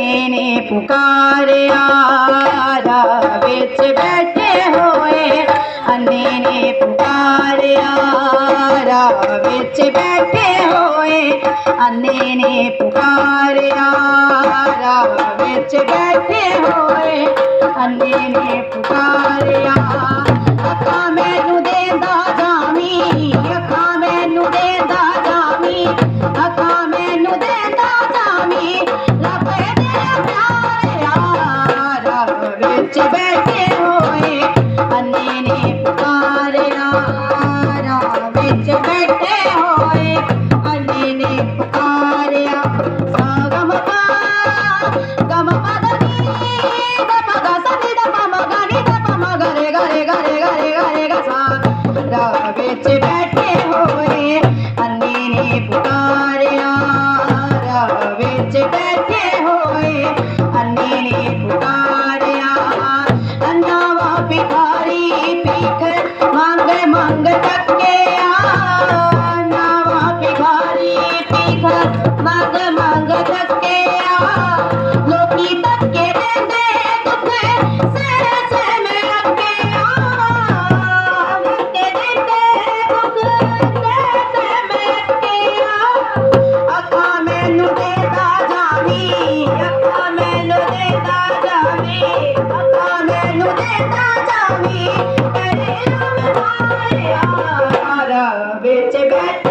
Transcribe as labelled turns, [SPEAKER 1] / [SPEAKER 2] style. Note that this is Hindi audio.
[SPEAKER 1] मैंने पुकारे आरा, बेच बैठे होए। अन्ने ने पुकारे बेच बैठे होए। अन्ने ने पुकारे बेच बैठे होए। अन्ने ने आका मैनू देंदा जामी। பேச்சு பேட்ட বেঁচে গেছে